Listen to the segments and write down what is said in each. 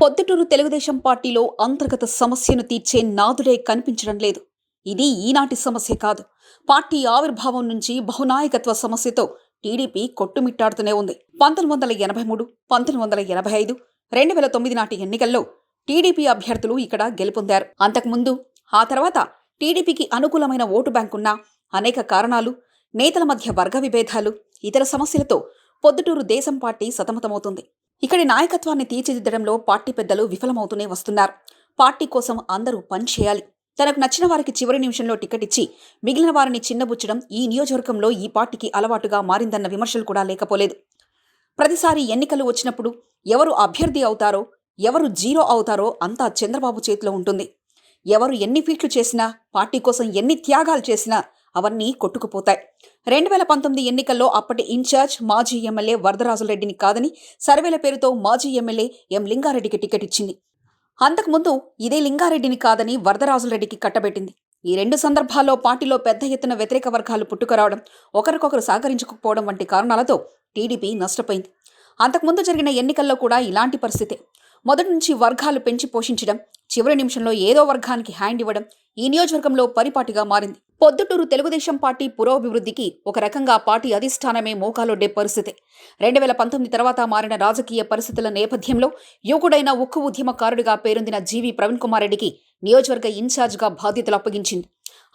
పొద్దుటూరు తెలుగుదేశం పార్టీలో అంతర్గత సమస్యను తీర్చే నాదుడే కనిపించడం లేదు. ఇది ఈనాటి సమస్య కాదు. పార్టీ ఆవిర్భావం నుంచి బహునాయకత్వ సమస్యతో టీడీపీ కొట్టుమిట్టాడుతూనే ఉంది. పంతొమ్మిది వందల ఎనభై మూడు పంతొమ్మిది వందల ఎనభై ఐదు రెండు వేల తొమ్మిది నాటి ఎన్నికల్లో టీడీపీ అభ్యర్థులు ఇక్కడ గెలుపొందారు. అంతకుముందు ఆ తర్వాత టీడీపీకి అనుకూలమైన ఓటు బ్యాంకున్న అనేక కారణాలు నేతల మధ్య వర్గ విభేదాలు ఇతర సమస్యలతో పొద్దుటూరు దేశం పార్టీ సతమతమవుతుంది. ఇక్కడి నాయకత్వాన్ని తీర్చిదిద్దడంలో పార్టీ పెద్దలు విఫలమవుతూనే వస్తున్నారు. పార్టీ కోసం అందరూ పనిచేయాలి తనకు నచ్చిన వారికి చివరి నిమిషంలో టికెట్ ఇచ్చి మిగిలిన వారిని చిన్నబుచ్చడం ఈ నియోజకవర్గంలో ఈ పార్టీకి అలవాటుగా మారిందన్న విమర్శలు కూడా లేకపోలేదు. ప్రతిసారి ఎన్నికలు వచ్చినప్పుడు ఎవరు అభ్యర్థి అవుతారో ఎవరు జీరో అవుతారో అంతా చంద్రబాబు చేతిలో ఉంటుంది. ఎవరు ఎన్ని ఫీట్లు చేసినా పార్టీ కోసం ఎన్ని త్యాగాలు చేసినా అవన్నీ కొట్టుకుపోతాయి. రెండు వేల పంతొమ్మిది ఎన్నికల్లో అప్పటి ఇన్ఛార్జ్ మాజీ ఎమ్మెల్యే వరదరాజులరెడ్డిని కాదని సర్వేల పేరుతో మాజీ ఎమ్మెల్యే ఎం. లింగారెడ్డికి టికెట్ ఇచ్చింది. అంతకుముందు ఇదే లింగారెడ్డిని కాదని వరదరాజులరెడ్డికి కట్టబెట్టింది. ఈ రెండు సందర్భాల్లో పార్టీలో పెద్ద ఎత్తున వ్యతిరేక వర్గాలు పుట్టుకురావడం ఒకరికొకరు సహకరించకపోవడం వంటి కారణాలతో టీడీపీ నష్టపోయింది. అంతకుముందు జరిగిన ఎన్నికల్లో కూడా ఇలాంటి పరిస్థితే. మొదటి నుంచి వర్గాలు పెంచి పోషించడం చివరి నిమిషంలో ఏదో వర్గానికి హ్యాండ్ ఇవ్వడం ఈ నియోజకవర్గంలో పరిపాటిగా మారింది. పొద్దుటూరు తెలుగుదేశం పార్టీ పురోభివృద్ధికి ఒక రకంగా పార్టీ అధిష్టానమే మోకాలొడ్డే పరిస్థితి. రెండు వేల పంతొమ్మిది తర్వాత మారిన రాజకీయ పరిస్థితుల నేపథ్యంలో యువకుడైన ఉక్కు ఉద్యమకారుడిగా పేరొందిన జీవి ప్రవీణ్ కుమార్ రెడ్డికి నియోజకవర్గ ఇన్ఛార్జ్గా బాధ్యతలు అప్పగించింది.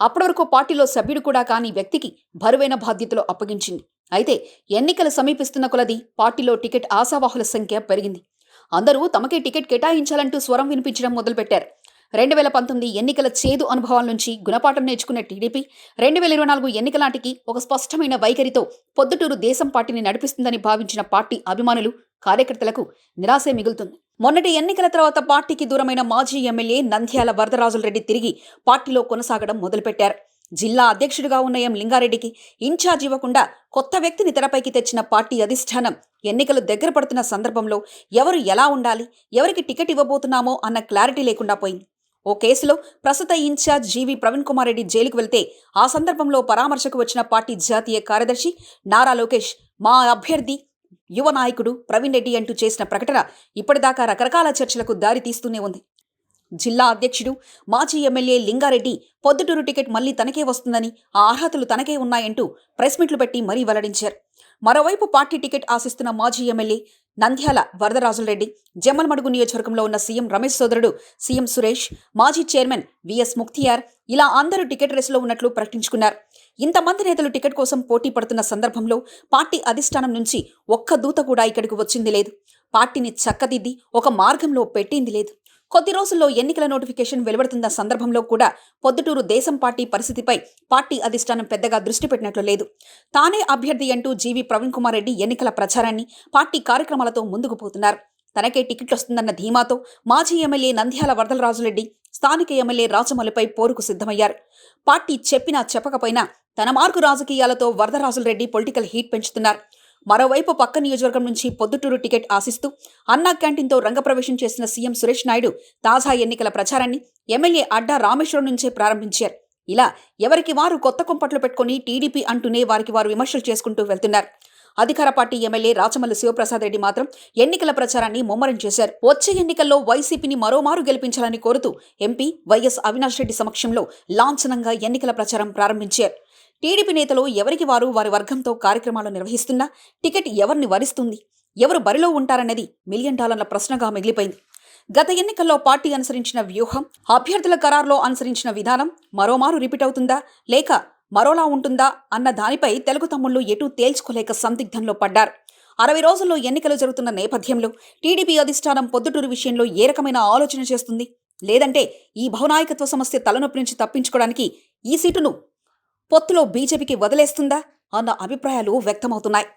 అప్పటి వరకు పార్టీలో సభ్యుడు కూడా కాని వ్యక్తికి బరువైన బాధ్యతలు అప్పగించింది. అయితే ఎన్నికలు సమీపిస్తున్న కొలది పార్టీలో టికెట్ ఆశావాహుల సంఖ్య పెరిగింది. అందరూ తమకే టికెట్ కేటాయించాలంటూ స్వరం వినిపించడం మొదలుపెట్టారు. రెండు వేల పంతొమ్మిది ఎన్నికల చేదు అనుభవాల నుంచి గుణపాఠం నేర్చుకున్న టీడీపీ రెండు వేల ఇరవై నాలుగు ఎన్నికలాటికి ఒక స్పష్టమైన వైఖరితో పొద్దుటూరు దేశం పార్టీని నడిపిస్తుందని భావించిన పార్టీ అభిమానులు కార్యకర్తలకు నిరాశే మిగులుతుంది. మొన్నటి ఎన్నికల తర్వాత పార్టీకి దూరమైన మాజీ ఎమ్మెల్యే నంద్యాల వరదరాజులరెడ్డి తిరిగి పార్టీలో కొనసాగడం మొదలుపెట్టారు. జిల్లా అధ్యక్షుడిగా ఉన్న ఎం లింగారెడ్డికి ఇన్ఛార్జ్ ఇవ్వకుండా కొత్త వ్యక్తిని తెరపైకి తెచ్చిన పార్టీ అధిష్టానం ఎన్నికలు దగ్గర పడుతున్న సందర్భంలో ఎవరు ఎలా ఉండాలి ఎవరికి టికెట్ ఇవ్వబోతున్నామో అన్న క్లారిటీ లేకుండా పోయింది. ఓ కేసులో ప్రస్తుత in charge G V Praveen Kumar Reddy జైలుకు వెళ్తే ఆ సందర్భంలో పరామర్శకు వచ్చిన పార్టీ జాతీయ కార్యదర్శి నారా లోకేష్ మా అభ్యర్థి యువ నాయకుడు ప్రవీణ్ రెడ్డి అంటూ చేసిన ప్రకటన ఇప్పటిదాకా రకరకాల చర్చలకు దారి తీస్తూనే ఉంది. జిల్లా అధ్యక్షుడు మాజీ ఎమ్మెల్యే లింగారెడ్డి పొద్దుటూరు టికెట్ మళ్ళీ తనకే వస్తుందని ఆ అర్హతలు తనకే ఉన్నాయంటూ ప్రెస్ మీట్లు పెట్టి మరీ వెల్లడించారు. మరోవైపు పార్టీ టికెట్ ఆశిస్తున్న మాజీ ఎమ్మెల్యే నంద్యాల వరదరాజులరెడ్డి జమ్మలమడుగు నియోజకవర్గంలో ఉన్న సీఎం రమేష్ సోదరుడు సీఎం సురేష్ మాజీ చైర్మన్ విఎస్ ముక్తియార్ ఇలా అందరూ టికెట్ రేసులో ఉన్నట్లు ప్రకటించుకున్నారు. ఇంతమంది నేతలు టికెట్ కోసం పోటీ పడుతున్న సందర్భంలో పార్టీ అధిష్టానం నుంచి ఒక్క దూత కూడా ఇక్కడికి వచ్చింది లేదు. పార్టీని చక్కదిద్ది ఒక మార్గంలో పెట్టింది లేదు. కొద్ది రోజుల్లో ఎన్నికల నోటిఫికేషన్ వెలువడుతున్న సందర్భంలో కూడా పొద్దుటూరు దేశం పార్టీ పరిస్థితిపై పార్టీ అధిష్టానం పెద్దగా దృష్టి పెట్టినట్లు లేదు. తానే అభ్యర్థి అంటూ జీవి ప్రవీణ్ కుమార్ రెడ్డి ఎన్నికల ప్రచారాన్ని పార్టీ కార్యక్రమాలతో ముందుకు పోతున్నారు. తనకే టికెట్ వస్తుందన్న ధీమాతో మాజీ ఎమ్మెల్యే నంద్యాల వరదలరాజురెడ్డి స్థానిక ఎమ్మెల్యే రాజమల్లిపై పోరుకు సిద్ధమయ్యారు. పార్టీ చెప్పినా చెప్పకపోయినా తన మార్కు రాజకీయాలతో వరదరాజులరెడ్డి పొలిటికల్ హీట్ పెంచుతున్నారు. మరోవైపు పక్క నియోజకవర్గం నుంచి పొద్దుటూరు టికెట్ ఆశిస్తూ అన్నా క్యాంటీన్తో రంగప్రవేశం చేసిన సీఎం సురేష్ నాయుడు తాజా ఎన్నికల ప్రచారాన్ని ఎమ్మెల్యే అడ్డా రామేశ్వరం నుంచే ప్రారంభించారు. ఇలా ఎవరికి వారు కొత్త కుంపట్లు పెట్టుకుని టీడీపీ అంటూనే వారికి వారు విమర్శలు చేసుకుంటూ వెళ్తున్నారు. అధికార పార్టీ ఎమ్మెల్యే రాచమల్లి శివప్రసాద్ రెడ్డి మాత్రం ఎన్నికల ప్రచారాన్ని ముమ్మరం చేశారు. వచ్చే ఎన్నికల్లో వైసీపీని మరోమారు గెలిపించాలని కోరుతూ ఎంపీ వైఎస్ అవినాష్ రెడ్డి సమక్షంలో లాంఛనంగా ఎన్నికల ప్రచారం ప్రారంభించారు. టీడీపీ నేతలు ఎవరికి వారు వారి వర్గంతో కార్యక్రమాలు నిర్వహిస్తున్నా టికెట్ ఎవరిని వరిస్తుంది? ఎవరు బరిలో ఉంటారన్నది మిలియన్ డాలర్ల ప్రశ్నగా మిగిలిపోయింది. గత ఎన్నికల్లో పార్టీ అనుసరించిన వ్యూహం అభ్యర్థుల ఖరారులో అనుసరించిన విధానం మరోమారు రిపీట్ అవుతుందా? లేక మరోలా ఉంటుందా? అన్న దానిపై తెలుగు తమ్ముళ్ళు ఎటూ తేల్చుకోలేక సందిగ్ధంలో పడ్డారు. అరవై రోజుల్లో ఎన్నికలు జరుగుతున్న నేపథ్యంలో టీడీపీ అధిష్టానం పొద్దుటూరు విషయంలో ఏ రకమైన ఆలోచన చేస్తుంది? లేదంటే ఈ బహునాయకత్వ సమస్య తలనొప్పి నుంచి తప్పించుకోవడానికి ఈ సీటును పొత్తులో బీజేపీకి వదిలేస్తుందా? అన్న అభిప్రాయాలు వ్యక్తమవుతున్నాయి.